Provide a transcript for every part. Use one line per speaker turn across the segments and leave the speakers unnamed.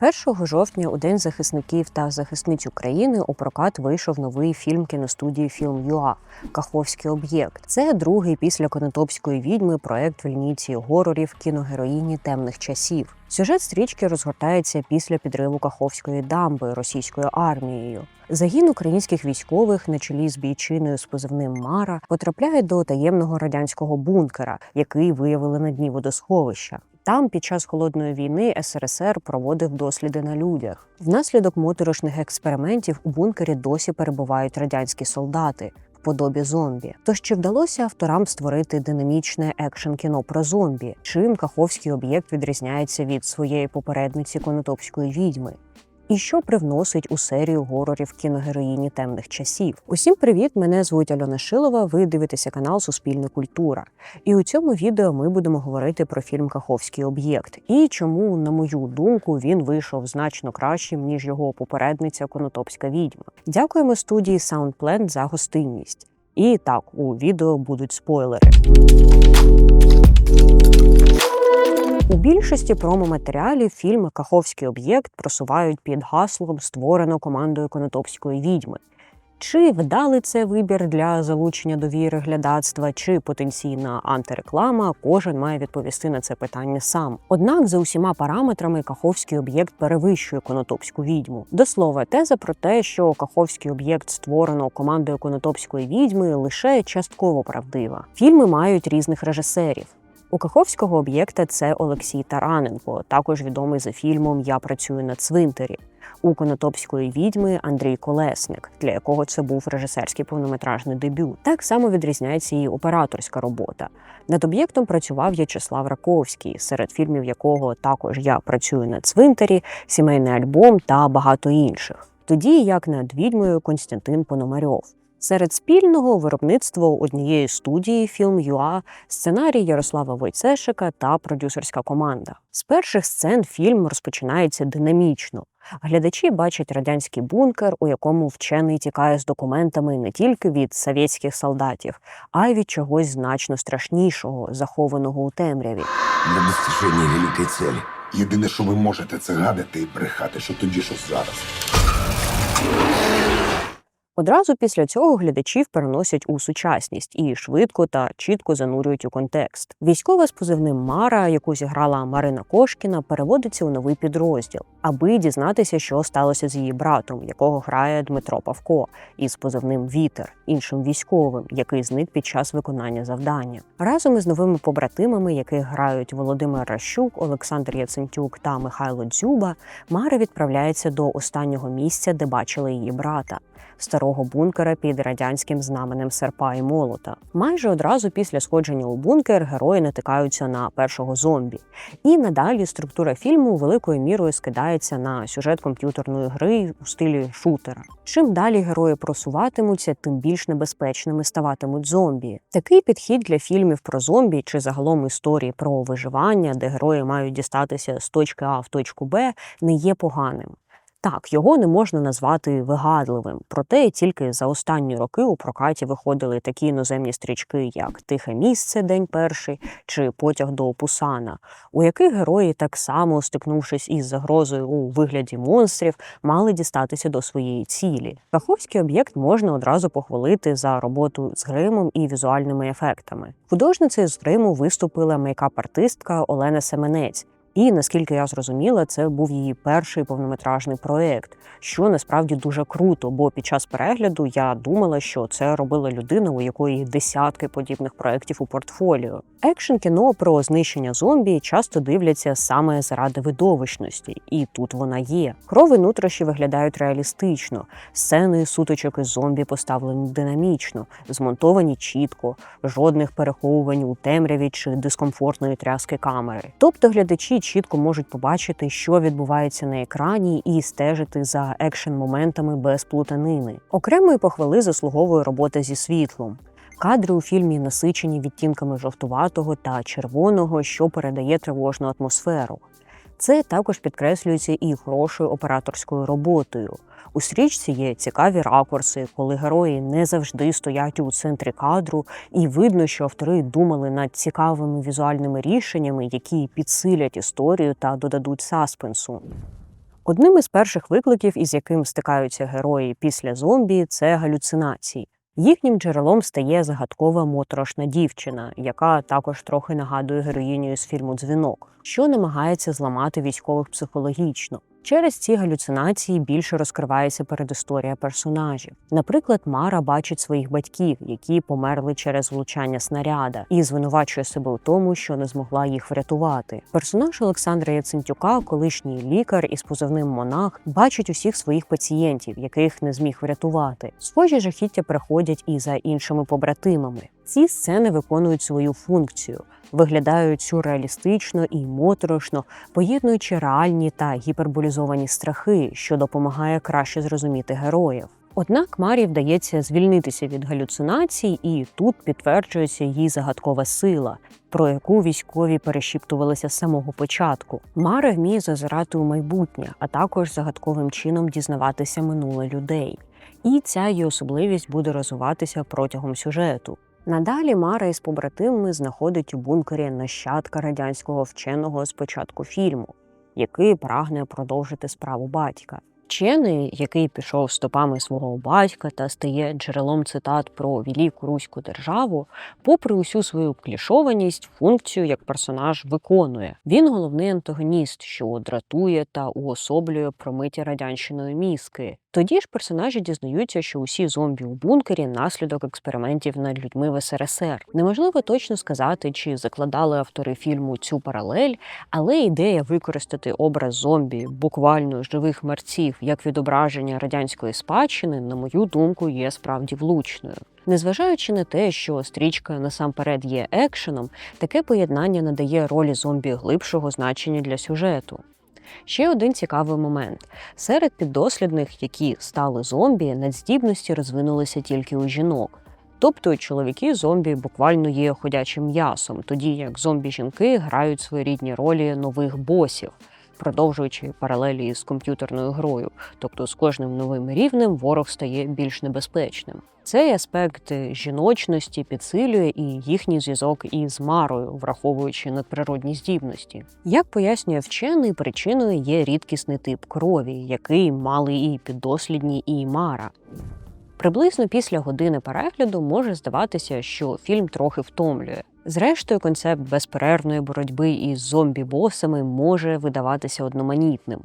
1 жовтня, у День захисників та захисниць України, у прокат вийшов новий фільм кіностудії Фільм ЮА Каховський об'єкт. Це другий після Конотопської відьми проект в лінійці горорів кіногероїні темних часів. Сюжет стрічки розгортається після підриву Каховської дамби російською армією. Загін українських військових на чолі з бійчиною з позивним Мара потрапляє до таємного радянського бункера, який виявили на дні водосховища. Там під час холодної війни СРСР проводив досліди на людях. Внаслідок моторошних експериментів у бункері досі перебувають радянські солдати в подобі зомбі. Тож чи вдалося авторам створити динамічне екшн кіно про зомбі? Чим каховський об'єкт відрізняється від своєї попередниці Конотопської відьми? І що привносить у серію горорів кіногероїні темних часів? Усім привіт! Мене звуть Альона Шилова. Ви дивитеся канал Суспільна культура. І у цьому відео ми будемо говорити про фільм Каховський об'єкт і чому, на мою думку, він вийшов значно кращим ніж його попередниця Конотопська відьма. Дякуємо студії SoundPlant за гостинність. І так, у відео будуть спойлери. У більшості промо-матеріалів фільми Каховський об'єкт просувають під гаслом створено командою Конотопської відьми. Чи вдалий це вибір для залучення довіри глядацтва, чи потенційна антиреклама, кожен має відповісти на це питання сам. Однак, за усіма параметрами, Каховський об'єкт перевищує Конотопську відьму. До слова, теза про те, що Каховський об'єкт створено командою Конотопської відьми, лише частково правдива. Фільми мають різних режисерів. У Каховського об'єкта це Олексій Тараненко, також відомий за фільмом Я працюю на цвинтарі. У Конотопської відьми Андрій Колесник, для якого це був режисерський повнометражний дебют. Так само відрізняється і операторська робота. Над об'єктом працював В'ячеслав Раковський, серед фільмів якого також я працюю на цвинтарі, сімейний альбом та багато інших. Тоді як над відьмою Константин Пономарьов. Серед спільного виробництво однієї студії фільм ЮА, сценарій Ярослава Войцешика та продюсерська команда. З перших сцен фільм розпочинається динамічно. Глядачі бачать радянський бункер, у якому вчений тікає з документами не тільки від совєтських солдатів, а й від чогось значно страшнішого, захованого у темряві.
для достижения великой цели.
Єдине, що ви можете, це гадати і брехати, що тоді, що зараз.
Одразу після цього глядачів переносять у сучасність і швидко та чітко занурюють у контекст. Військова з позивним Мара, яку зіграла Марина Кошкіна, переводиться у новий підрозділ, аби дізнатися, що сталося з її братом, якого грає Дмитро Павко, із позивним Вітер, іншим військовим, який зник під час виконання завдання. Разом із новими побратимами, яких грають Володимир Ращук, Олександр Яцентюк та Михайло Дзюба, Мара відправляється до останнього місця, де бачили її брата старого бункера під радянським знаменем серпа і молота. Майже одразу після сходження у бункер герої натикаються на першого зомбі. І надалі структура фільму великою мірою скидається на сюжет комп'ютерної гри у стилі шутера. Чим далі герої просуватимуться, тим більш небезпечними ставатимуть зомбі. Такий підхід для фільмів про зомбі чи загалом історії про виживання, де герої мають дістатися з точки А в точку Б, не є поганим. Так, його не можна назвати вигадливим, проте тільки за останні роки у прокаті виходили такі іноземні стрічки, як Тихе місце, День перший чи Потяг до Пусана, у яких герої, так само стикнувшись із загрозою у вигляді монстрів, мали дістатися до своєї цілі. Каховський об'єкт можна одразу похвалити за роботу з гримом і візуальними ефектами. Художницею з гриму виступила мейкап-артистка Олена Семенець. І наскільки я зрозуміла, це був її перший повнометражний проект, що насправді дуже круто. Бо під час перегляду я думала, що це робила людина, у якої десятки подібних проєктів у портфоліо. Екшн кіно про знищення зомбі часто дивляться саме заради видовищності, і тут вона є. Кров і нутрощі виглядають реалістично. Сцени сутичок із зомбі поставлені динамічно, змонтовані чітко, жодних переховувань у темряві чи дискомфортної тряски камери. Тобто глядачі чітко можуть побачити, що відбувається на екрані, і стежити за екшн моментами без плутанини. Окремої похвали заслуговує робота зі світлом. Кадри у фільмі насичені відтінками жовтуватого та червоного, що передає тривожну атмосферу. Це також підкреслюється і хорошою операторською роботою. У стрічці є цікаві ракурси, коли герої не завжди стоять у центрі кадру, і видно, що автори думали над цікавими візуальними рішеннями, які підсилять історію та додадуть саспенсу. Одним із перших викликів, із яким стикаються герої після зомбі, це галюцинації. Їхнім джерелом стає загадкова моторошна дівчина, яка також трохи нагадує героїню з фільму Дзвінок, що намагається зламати військових психологічно. Через ці галюцинації більше розкривається передісторія персонажів. Наприклад, Мара бачить своїх батьків, які померли через влучання снаряда, і звинувачує себе у тому, що не змогла їх врятувати. Персонаж Олександра Яцентюка, колишній лікар із позивним монах, бачить усіх своїх пацієнтів, яких не зміг врятувати. Схожі жахіття приходять і за іншими побратимами. Ці сцени виконують свою функцію. Виглядають сюрреалістично і моторошно, поєднуючи реальні та гіперболізовані страхи, що допомагає краще зрозуміти героїв. Однак Марі вдається звільнитися від галюцинацій, і тут підтверджується її загадкова сила, про яку військові перешіптувалися з самого початку. Мара вміє зазирати у майбутнє, а також загадковим чином дізнаватися минуле людей. І ця її особливість буде розвиватися протягом сюжету. Надалі Мара із побратимами знаходить у бункері нащадка радянського вченого з початку фільму, який прагне продовжити справу батька. Вчений, який пішов стопами свого батька та стає джерелом цитат про велику руську державу, попри усю свою клішованість, функцію як персонаж виконує. Він головний антагоніст, що дратує та уособлює промиті радянщиною мізки. Тоді ж персонажі дізнаються, що усі зомбі у бункері наслідок експериментів над людьми в СРСР. Неможливо точно сказати, чи закладали автори фільму цю паралель, але ідея використати образ зомбі, буквально живих мерців, як відображення радянської спадщини, на мою думку, є справді влучною. Незважаючи на те, що стрічка насамперед є екшеном, таке поєднання надає ролі зомбі глибшого значення для сюжету. Ще один цікавий момент: серед піддослідних, які стали зомбі, надздібності розвинулися тільки у жінок. Тобто чоловіки зомбі буквально є ходячим м'ясом, тоді як зомбі-жінки грають своєрідні ролі нових босів, продовжуючи паралелі з комп'ютерною грою. Тобто з кожним новим рівнем ворог стає більш небезпечним. Цей аспект жіночності підсилює і їхній зв'язок із Марою, враховуючи надприродні здібності. Як пояснює вчений, причиною є рідкісний тип крові, який мали і піддослідні, і Мара. Приблизно після години перегляду може здаватися, що фільм трохи втомлює. Зрештою, концепт безперервної боротьби із зомбі-босами може видаватися одноманітним.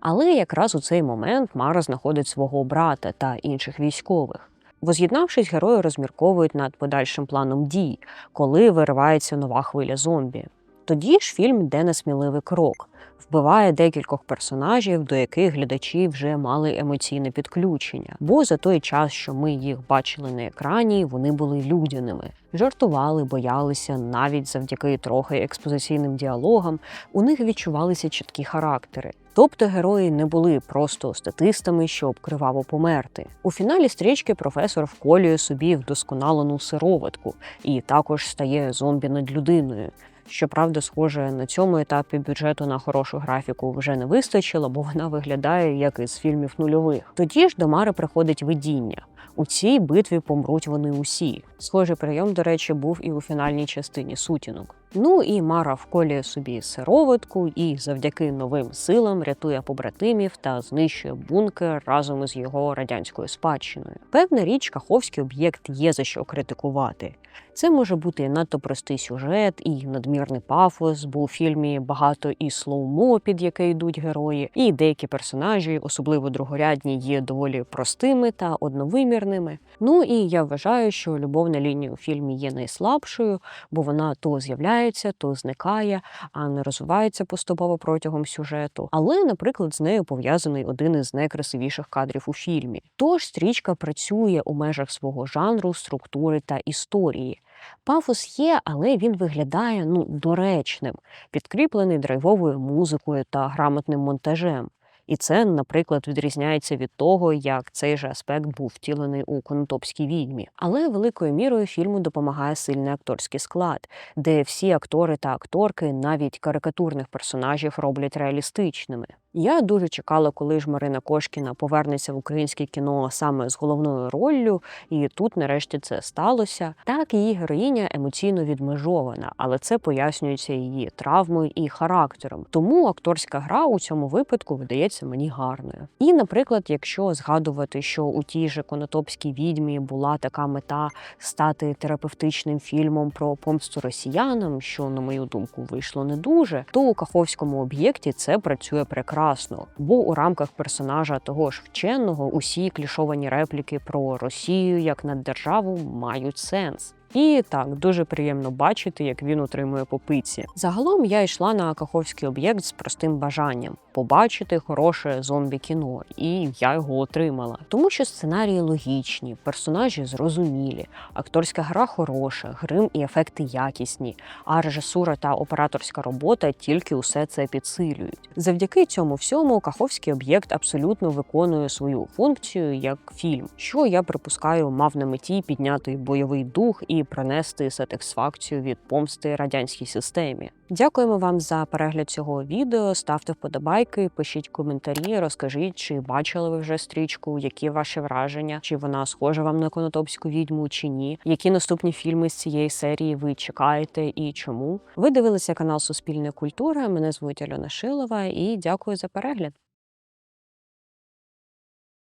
Але якраз у цей момент Мара знаходить свого брата та інших військових. Воз'єднавшись, герої розмірковують над подальшим планом дій, коли виривається нова хвиля зомбі. Тоді ж фільм йде на сміливий крок, вбиває декількох персонажів, до яких глядачі вже мали емоційне підключення. Бо за той час, що ми їх бачили на екрані, вони були людяними, жартували, боялися, навіть завдяки трохи експозиційним діалогам, у них відчувалися чіткі характери. Тобто герої не були просто статистами, щоб криваво померти. У фіналі стрічки професор вколює собі вдосконалену сироватку і також стає зомбі над людиною. Щоправда, схоже, на цьому етапі бюджету на хорошу графіку вже не вистачило, бо вона виглядає як із фільмів нульових. Тоді ж до Мари приходить видіння. У цій битві помруть вони усі. Схожий прийом, до речі, був і у фінальній частині сутінок. Ну і Мара вколює собі сироватку і завдяки новим силам рятує побратимів та знищує бункер разом із його радянською спадщиною. Певна річ, Каховський об'єкт є за що критикувати. Це може бути надто простий сюжет, і надмірний пафос, бо у фільмі багато і слоумо, під яке йдуть герої, і деякі персонажі, особливо другорядні, є доволі простими та одновимірними. Ну і я вважаю, що любовна лінія у фільмі є найслабшою, бо вона то з'являється, то зникає, а не розвивається поступово протягом сюжету. Але, наприклад, з нею пов'язаний один із найкрасивіших кадрів у фільмі. Тож стрічка працює у межах свого жанру, структури та історії. Пафос є, але він виглядає ну доречним, підкріплений драйвовою музикою та грамотним монтажем. І це, наприклад, відрізняється від того, як цей же аспект був втілений у конотопській відьмі. Але великою мірою фільму допомагає сильний акторський склад, де всі актори та акторки, навіть карикатурних персонажів, роблять реалістичними. Я дуже чекала, коли ж Марина Кошкіна повернеться в українське кіно саме з головною роллю, і тут нарешті це сталося. Так, її героїня емоційно відмежована, але це пояснюється її травмою і характером. Тому акторська гра у цьому випадку видається мені гарною. І, наприклад, якщо згадувати, що у тій же Конотопській відьмі була така мета стати терапевтичним фільмом про помсту росіянам, що, на мою думку, вийшло не дуже, то у каховському об'єкті це працює прекрасно, бо у рамках персонажа того ж вченого усі клішовані репліки про Росію як наддержаву мають сенс. І так дуже приємно бачити, як він отримує попиці. Загалом я йшла на каховський об'єкт з простим бажанням побачити хороше зомбі-кіно, і я його отримала. Тому що сценарії логічні, персонажі зрозумілі, акторська гра хороша, грим і ефекти якісні, а режисура та операторська робота тільки усе це підсилюють. Завдяки цьому всьому каховський об'єкт абсолютно виконує свою функцію як фільм, що я припускаю мав на меті підняти бойовий дух і принести сатисфакцію від помсти радянській системі. Дякуємо вам за перегляд цього відео. Ставте вподобайки, пишіть коментарі, розкажіть, чи бачили ви вже стрічку, які ваші враження, чи вона схожа вам на конотопську відьму, чи ні. Які наступні фільми з цієї серії ви чекаєте і чому? Ви дивилися канал Суспільна культура. Мене звуть Альона Шилова і дякую за перегляд.